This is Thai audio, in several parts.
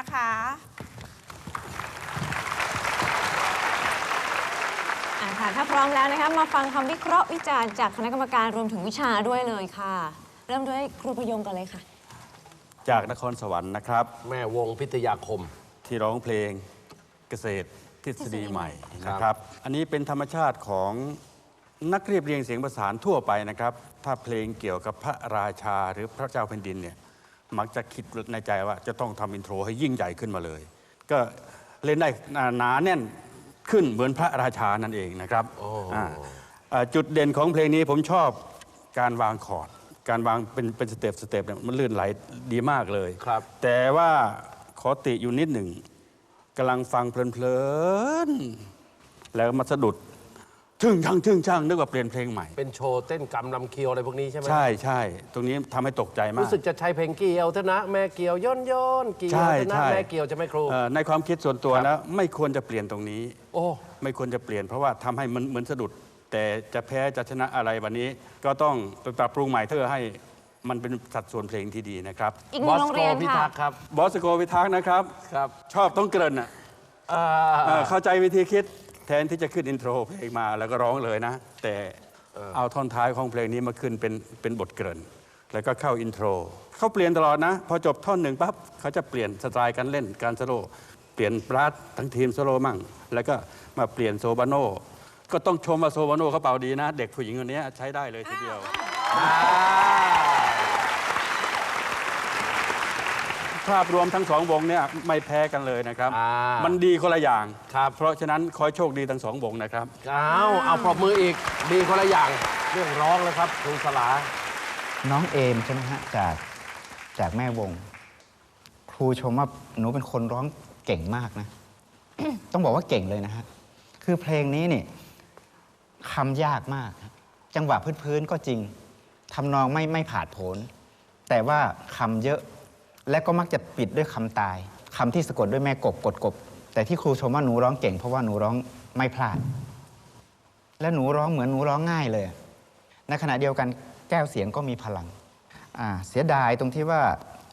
นะคะ อะค่ะถ้าพร้อมแล้วนะคะมาฟังคำวิเคราะห์วิจารณ์จากคณะกรรมการรวมถึงวิชาด้วยเลยค่ะ เริ่มด้วยครูพยงกันเลยค่ะ จากนครสวรรค์นะครับ แม่วงพิทยาคม ที่ร้องเพลงเกษตรทฤษฎีใหม่ครับนะครับ อันนี้เป็นธรรมชาติของนักเรียบเรียงเสียงประสานทั่วไปนะครับ ถ้าเพลงเกี่ยวกับพระราชาหรือพระเจ้าแผ่นดินเนี่ย มักจะคิดในใจว่าจะต้องทำอินโทรให้ยิ่งใหญ่ขึ้นมาเลย ก็เล่นได้หนาแน่นขึ้นเหมือนพระราชานั่นเองนะครับาอ่าจุดเด่นของเพลงนี้ผมชอบการวางคอร์ด การวางเป็นเป็นสเต็ปสเต็ปเนี่ยมันลื่นไหลดีมากเลยครับ แต่ว่าขอติอยู่นิดหนึ่งกำลังฟังเพลินๆแล้วมาสะดุด ทึ่งช่างทึ่งช่างนึกว่าเปลี่ยนเพลงใหม่ เป็นโชว์เต้นกำลำเคียวอะไรพวกนี้ใช่ไหมใช่ใช่ตรงนี้ทำให้ตกใจมาก รู้สึกจะใช้เพลงเกียวเท่านะแม่เกียวย่นย่นเกียวใช่เท่านะใช่ แม่เกียวจะไหม่ครู เอ่อในความคิดส่วนตัวครับแล้วไม่ควรจะเปลี่ยนตรงนี้ โอ้ ไม่ควรจะเปลี่ยนเพราะว่าทำให้มันเหมือนสะดุด แต่จะแพ้จะชนะอะไรวันนี้ ก็ต้องไปปรับปรุงใหม่เพื่อให้มันเป็นสัดส่วนเพลงที่ดีนะครับอีกหบนึ่องสโรงโกเรียนพิค่ะทักษ์ครับบอสโกวิทักษ์นะครับ ครับชอบต้องเกริ่นอะอ่าเอ่อเข้าใจวิธีคิดแทนที่จะขึ้นอินโทรเพลงมาแล้วก็ร้องเลยนะ แต่เอาท่อนท้ายของเพลงนี้มาขึ้นเป็นเป็นบทเกริ่นแล้วก็เข้าอินโทรเขาเปลี่ยนตลอดนะ พอจบท่อนหนึ่งปั๊บเขาจะเปลี่ยนสไตล์การเล่นการโซโลเปลี่ยนบลัสทั้งทีมโซโลมั่ง แล้วก็มาเปลี่ยนโซบาโนก็ต้องชมว่าโซบาโนเขาเป่าดีนะ เด็กผู้หญิงคนนี้ใช้ได้เลยทีเดียว อ่า ภาพรวมทั้งสองวงเนี่ยไม่แพ้กันเลยนะครับ อ่ามันดีคนละอย่าง ครับ เพราะฉะนั้นขอให้โชคดีทั้งสองวงนะครับเอาเอาปรบมืออีกดีคนละอย่างเรื่องร้องแล้วครับครูสลา น้องเอมใช่ไหมฮะจากจากแม่วง ครูชมว่าหนูเป็นคนร้องเก่งมากนะ ต้องบอกว่าเก่งเลยนะฮะ คือเพลงนี้นี่คำยากมากครับจังหวะพื้นๆก็จริงทำนองไม่ไม่ผาดโผนแต่ว่าคำเยอะ และก็มักจะปิดด้วยคำตายคำที่สะกดด้วยแม่กบกดกบ แต่ที่ครูชมว่าหนูร้องเก่งเพราะว่าหนูร้องไม่พลาด และหนูร้องเหมือนหนูร้องง่ายเลย ในขณะเดียวกันแก้วเสียงก็มีพลังอ่าเสียดายตรงที่ว่า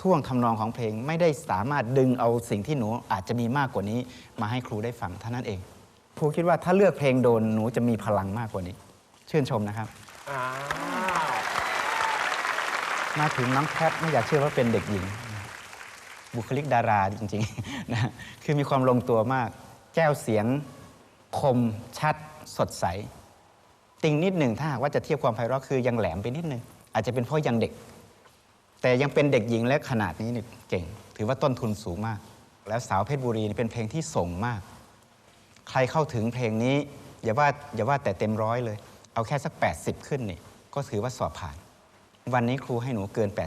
ท่วงทำนองของเพลงไม่ได้สามารถดึงเอาสิ่งที่หนูอาจจะมีมากกว่านี้ มาให้ครูได้ฟังเท่านั้นเอง ครูคิดว่าถ้าเลือกเพลงโดนหนูจะมีพลังมากกว่านี้ ชื่นชมนะครับอ้าวมาถึงน้องแพทไม่อยากเชื่อว่าเป็นเด็กหญิง บุคลิกดาราจริงๆนะคือมีความลงตัวมาก แก้วเสียงคมชัดสดใส ติงนิดหนึ่งถ้าหากว่าจะเทียบความไพเราะคือยังแหลมไปนิดหนึ่งอาจจะเป็นเพราะยังเด็ก แต่ยังเป็นเด็กหญิงและขนาดนี้นี่เก่ง ถือว่าต้นทุนสูงมาก แล้วสาวเพชรบุรีนี่เป็นเพลงที่ส่งมาก ใครเข้าถึงเพลงนี้อย่าว่าอย่าว่าแต่เต็มร้อยเลย เอาแค่สัก 80 ขึ้นนี่ก็ถือว่าสอบผ่าน วันนี้ครูให้หนูเกิน 85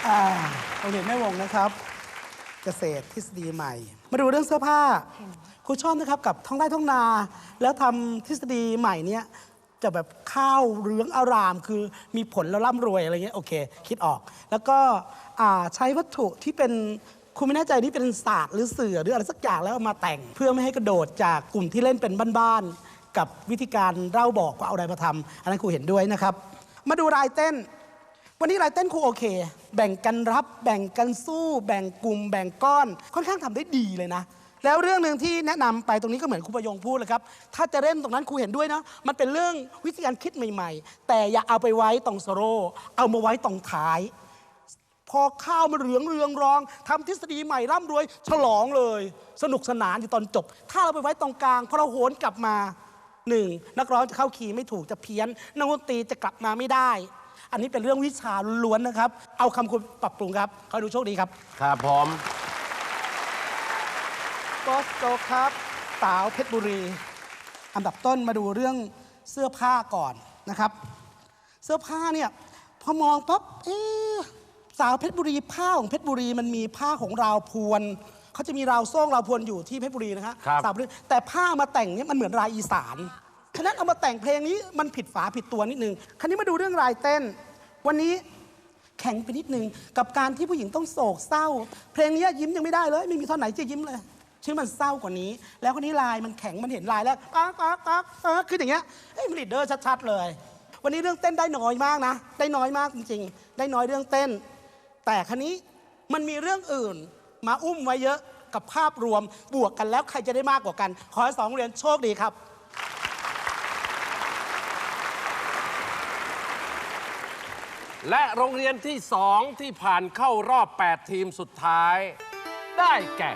อ่า โรงเรียนแม่วงนะครับ เกษตรทฤษฎีใหม่ มาดูเรื่องเสื้อผ้า ครูชอบนะครับกับท้องไร่ท้องนา แล้วทำทฤษฎีใหม่เนี้ยจะแบบข้าวเหลืองอารามคือมีผลแล้วร่ำรวยอะไรเงี้ยโอเค คิดออก แล้วก็ใช้วัตถุที่เป็นคุณไม่แน่ใจนี่เป็นศาสตร์หรือเสือหรืออะไรสักอย่างแล้วมาแต่ง เพื่อไม่ให้กระโดดจากกลุ่มที่เล่นเป็นบ้านๆกับวิธีการเล่าบอกว่าเอาอะไรมาทำอันนั้นครูเห็นด้วยนะครับ มาดูรายเต้น วันนี้รายเต้นครูโอเค แบ่งกันรับ แบ่งกันสู้ แบ่งกลุ่ม แบ่งก้อน ค่อนข้างทำได้ดีเลยนะ แล้วเรื่องหนึ่งที่แนะนำไปตรงนี้ก็เหมือนครูประยงพูดเลยครับ ถ้าจะเล่นตรงนั้นครูเห็นด้วยนะ มันเป็นเรื่องวิธีการคิดใหม่ ๆ แต่อย่าเอาไปไว้ตรงโซโล่เอามาไว้ตรงท้าย พอข้าวมันเหลืองเรืองรองทำทฤษฎีใหม่ร่ำรวย ฉลองเลย สนุกสนานอยู่ตอนจบ ถ้าเราไปไว้ตรงกลางพอเราโหนกลับมาหนึ่งนักร้องจะเข้าคีย์ไม่ถูกจะเพี้ยนนักดนตรีจะกลับมาไม่ได้ อันนี้เป็นเรื่องวิชาล้วนๆนะครับ เอาคำคุณปรับปรุงครับขอให้ดูโชคดีครับ ครับพร้อมบอสโจกครับ สาวเพชรบุรีอันดับต้นมาดูเรื่องเสื้อผ้าก่อนนะครับ เสื้อผ้าเนี่ยพอมองปั๊บเอ๊ะสาวเพชรบุรีผ้าของเพชรบุรีมันมีผ้าของราวพวนเขาจะมีราวโซ่งราวพวนอยู่ที่เพชรบุรีนะฮะครับ สาวเพชรบุรีแต่ผ้ามาแต่งเนี่ยมันเหมือนรายอีสานฉะนั้นเอามาแต่งเพลงนี้มันผิดฝาผิดตัวนิดนึงคราวนี้มาดูเรื่องรายเต้น วันนี้แข็งไปนิดนึงกับการที่ผู้หญิงต้องโศกเศร้า เพลงนี้ยิ้มยังไม่ได้เลยไม่มีท่อนไหนจะยิ้มเลยชื่อมันเศร้ากว่านี้ แล้วคนนี้ลายมันแข็งมันเห็นลายแล้วปักปักปักคืออย่างเงี้ยเอ้ยมันลีดเดอร์ชัดๆเลย วันนี้เรื่องเต้นได้น้อยมากนะ ได้น้อยมากจริงๆ ได้น้อยเรื่องเต้น แต่ครั้นี้มันมีเรื่องอื่นมาอุ้มไว้เยอะกับภาพรวมบวกกันแล้วใครจะได้มากกว่ากัน ขอให้สองโรงเรียนโชคดีครับ และโรงเรียนที่ 2 ที่ผ่านเข้ารอบ 8 ทีมสุดท้าย ได้แก่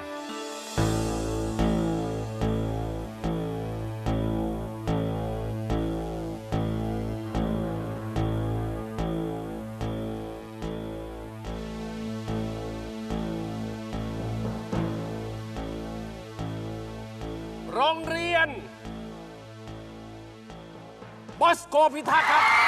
โรงเรียน บอสโกพิทักษ์ครับ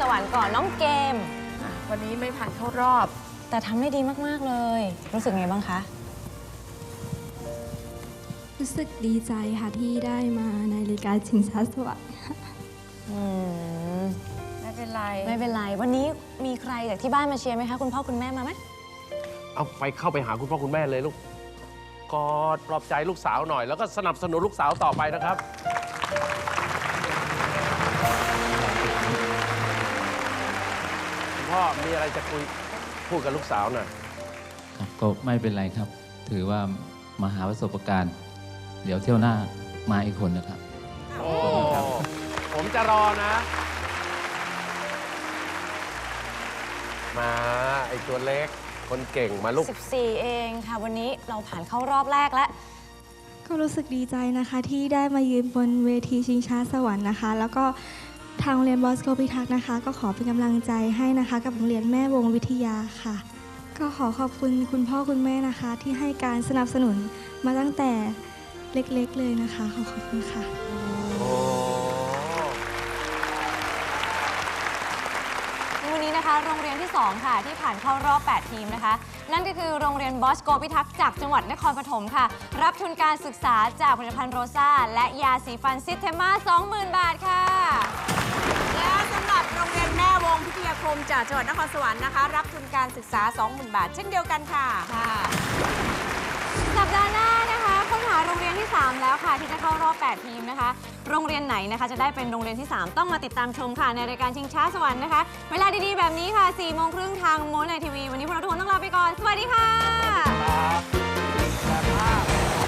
สวรรค์ก่อนน้องเกม วันนี้ไม่ผ่านเข้ารอบ แต่ทำได้ดีมาก ๆ เลย รู้สึกไงบ้างคะ รู้สึกดีใจค่ะที่ได้มาในรายการชิงช้าสวรรค์อืม ไม่เป็นไร ไม่เป็นไร วันนี้มีใครจากที่บ้านมาเชียร์ไหมคะ คุณพ่อคุณแม่มาไหมเอาไปเข้าไปหาคุณพ่อคุณแม่เลยลูก กอดปลอบใจลูกสาวหน่อย แล้วก็สนับสนุนลูกสาวต่อไปนะครับ พ่อมีอะไรจะคุยพูดกับลูกสาวหน่อยครับก็ไม่เป็นไรครับ ถือว่ามาหาประสบการณ์ เดี๋ยวเที่ยวหน้ามาอีกคนนะครับ โอ้ผมจะรอนะ มาไอตัวเล็กคนเก่งมาลูก 14 เองค่ะ วันนี้เราผ่านเข้ารอบแรกแล้ว ก็รู้สึกดีใจนะคะที่ได้มายืนบนเวทีชิงช้าสวรรค์นะคะ แล้วก็ ทางโรงเรียนบอสโกพิทักษ์นะคะ ก็ขอเป็นกำลังใจให้นะคะ กับโรงเรียนแม่วงวิทยาค่ะ ก็ขอขอบคุณคุณพ่อคุณแม่นะคะ ที่ให้การสนับสนุนมาตั้งแต่เล็กๆเลยนะคะ ขอขอบคุณค่ะโอ้วันนี้นะคะโรงเรียนที่ 2 ค่ะ ที่ผ่านเข้ารอบ 8 ทีมนะคะ นั่นก็คือโรงเรียนบอสโกพิทักษ์จากจังหวัดนครปฐมค่ะ รับทุนการศึกษาจากผลิตภัณฑ์โรซ่าและยาสีฟันซิเทมา 20,000 บาทค่ะ โรงเรียนแม่วงพิทยาคมจากจังหวัดนครสวรรค์นะคะ รับทุนการศึกษา 20,000 บาท เช่นเดียวกันค่ะ ค่ะสัปดาห์หน้านะคะค้นหาโรงเรียนที่ 3 แล้วค่ะ ที่จะเข้ารอบ 8 ทีมนะคะ โรงเรียนไหนนะคะ จะได้เป็นโรงเรียนที่ 3 ต้องมาติดตามชมค่ะ ในรายการชิงช้าสวรรค์นะคะ เวลาดีๆ แบบนี้ค่ะ4โมงครึ่งทางโมนไอทีวี วันนี้พวกเราทุกคนต้องลาไปก่อน สวัสดีค่ะ